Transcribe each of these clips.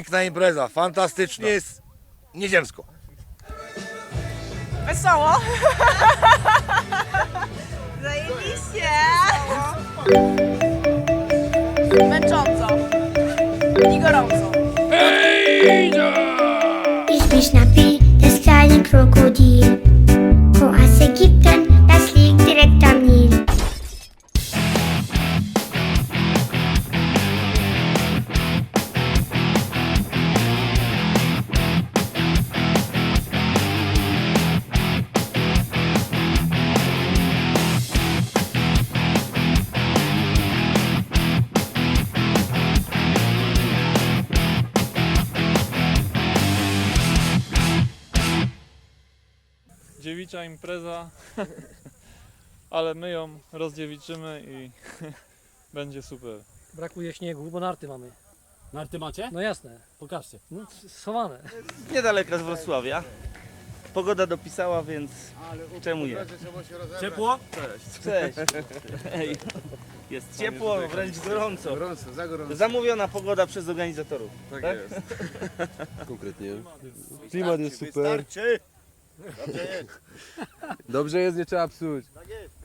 Piękna impreza, fantastyczna. Jest nieziemsko. Wesoło. Zajebiście. Męcząco. I gorąco. Ich Dziewicza impreza, ale my ją rozdziewiczymy i będzie super. Brakuje śniegu, bo narty mamy. Narty macie? No jasne, Pokażcie. no, schowane. niedaleko z Wrocławia. Pogoda dopisała, więc czemu nie? Ciepło? Cześć. Ej, jest ciepło, wręcz gorąco. Gorąco, za gorąco. Zamówiona pogoda przez organizatorów. Tak, tak? jest. Konkretnie. Klimat jest super. Dobrze jest, nie trzeba psuć.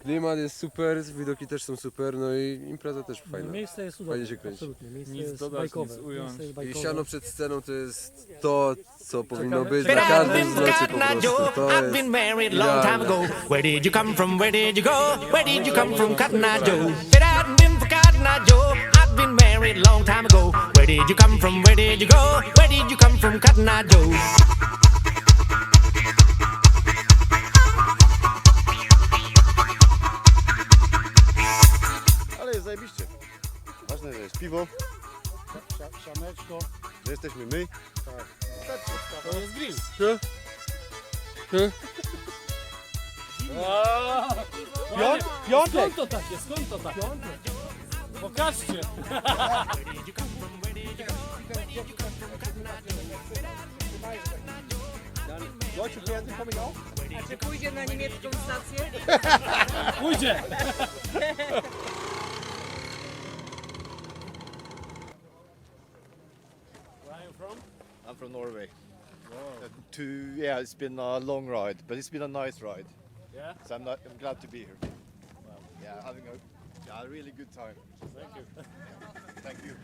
Klimat jest super, widoki też są super, no i impreza też fajna. Miejsce jest Fajnie się kręci. absolutnie. Miejsce Nic jest dodać, bajkowe. nic ująć. Miejsce jest I bajkowe. siano przed sceną to jest to, co powinno być But na I've każdym been zlocie po prostu. To I've jest been married long time idealne. ago. Where did you come from? Where did you go? Where did you come from, Cotton Eye Joe? But I've been forgotten, Joe. I've been married long time ago. Where did you come from? Where did you go? Where did you come from, Cotton Eye Joe? Jest zajebiście. Ważne, że jest piwo, Sianeczko. że jesteśmy my. To jest grill. Piątek! Skąd to takie? Skąd to takie? Pokażcie. A czy pójdzie na niemiecką stację? Pójdzie. Norway. Uh, to yeah, it's been a long ride, but it's been a nice ride. Yeah? So I'm not. I'm glad to be here. Well, yeah, having a yeah, a really good time. Thank you. Thank you.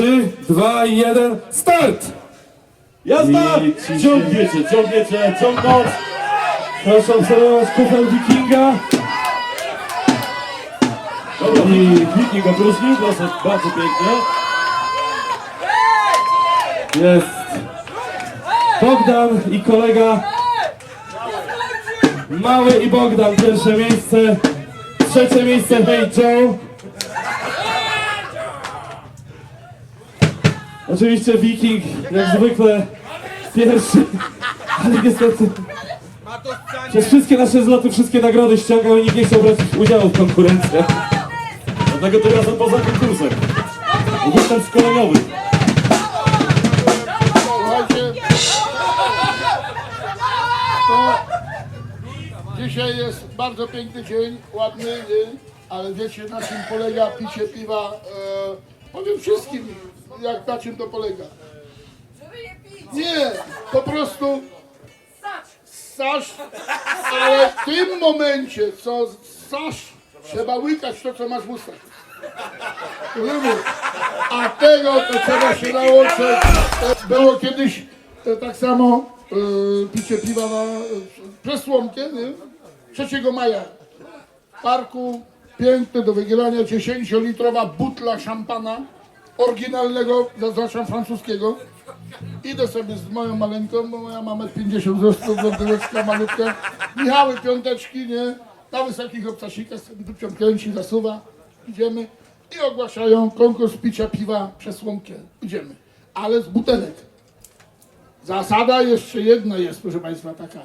3, 2, 1, start! Jazda! Ciągniecie, ciągniecie, ciągnąć! Proszę obserwować kufel Wikinga. Dobra, Wiking- Wiking opróżnił, proszę, bardzo pięknie. Jest Bogdan i kolega Mały i Bogdan, pierwsze miejsce. Trzecie miejsce Hey Joe. Oczywiście Wiking, jak zwykle, pierwszy, ale niestety przez wszystkie nasze zloty, wszystkie nagrody ściągał i nikt nie chciał brać udziału w konkurencjach. Dlatego tym razem poza konkursem. Występ szkoleniowy. Dzisiaj jest bardzo piękny dzień, ładny dzień, ale wiecie na czym polega picie piwa? E, powiem wszystkim, jak na czym to polega. Nie, po prostu sasz, ale w tym momencie, co sasz, trzeba łykać to, co masz w ustach. Rozumiesz? A tego to trzeba się nauczyć. Było kiedyś e, tak samo e, picie piwa na e, przesłomkę, nie? 3 maja. W parku piękne do wygrania 10-litrowa butla szampana oryginalnego, zaznaczam francuskiego. Idę sobie z moją maleńką, bo moja ma 50 wzrostu, blondyneczka malutka. Michały piąteczki, nie? Na wysokich obcasikach sobie dupcią kręci, zasuwa. Idziemy i ogłaszają konkurs picia piwa przez łąkę. Idziemy. Ale z butelek. Zasada jeszcze jedna jest, proszę Państwa, taka.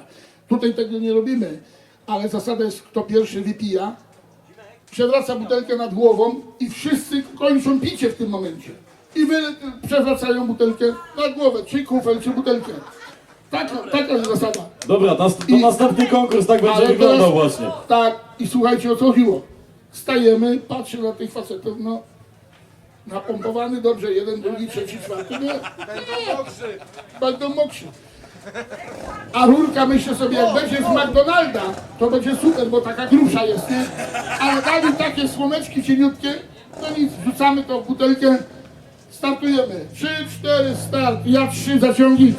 Tutaj tego nie robimy, ale zasada jest, kto pierwszy wypija, przewraca butelkę nad głową i wszyscy kończą picie w tym momencie. I wy przewracają butelkę nad głowę, czy kufel, czy butelkę. Taka, taka jest zasada. Dobra, nas, to I- następny konkurs tak będzie wyglądał teraz- właśnie. Tak, i słuchajcie o co chodziło. Stajemy, patrzę na tych facetów, no napompowany dobrze, jeden, drugi, trzeci, czwarty, nie. Będą mokrzy. Będą mokrzy. A rurka myślę sobie, jak będzie z McDonalda, to będzie super, bo taka grubsza jest, nie? Ale dali takie słomeczki cieniutkie, no nic, wrzucamy tą butelkę, startujemy. Trzy, cztery, start, ja trzy zaciągi.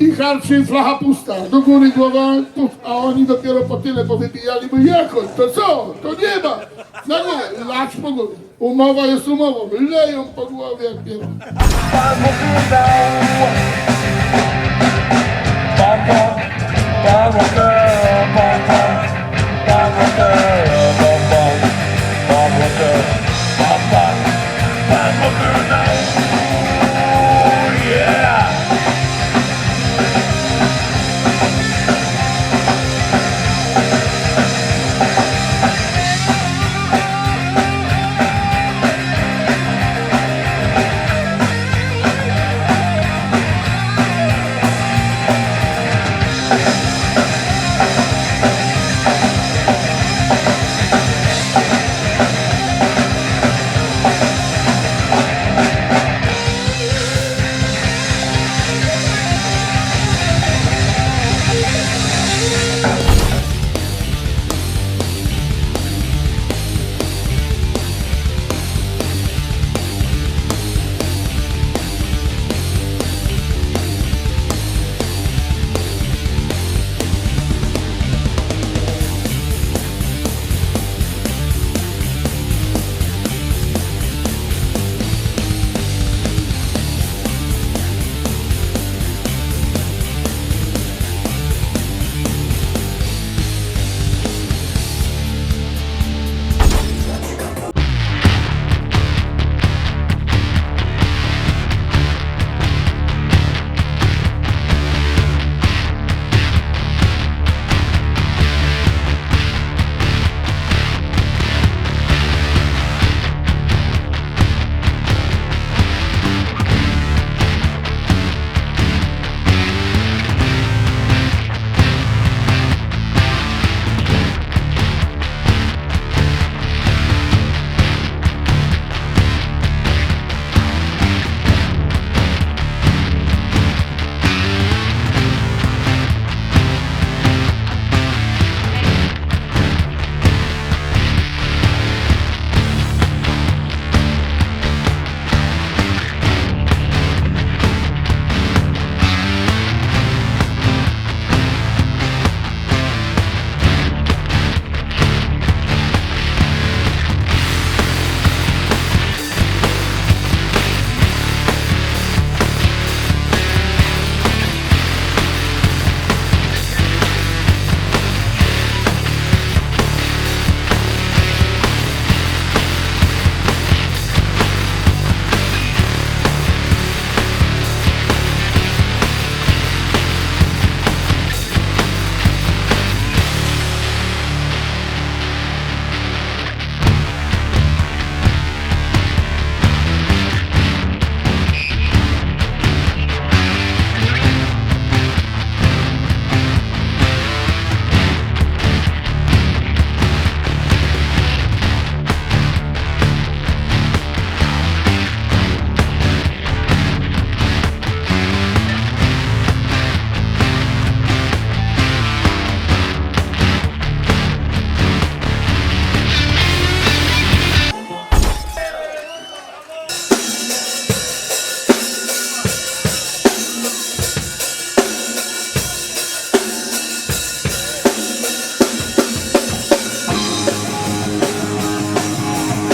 I harczy flacha pusta, do góry głowa, puf, a oni dopiero po tyle powybijali, bo jak on, to co, to nie ma. Na głowę, lać po głowie. Umowa jest umową, leją po głowie jak pierdolę. Baba.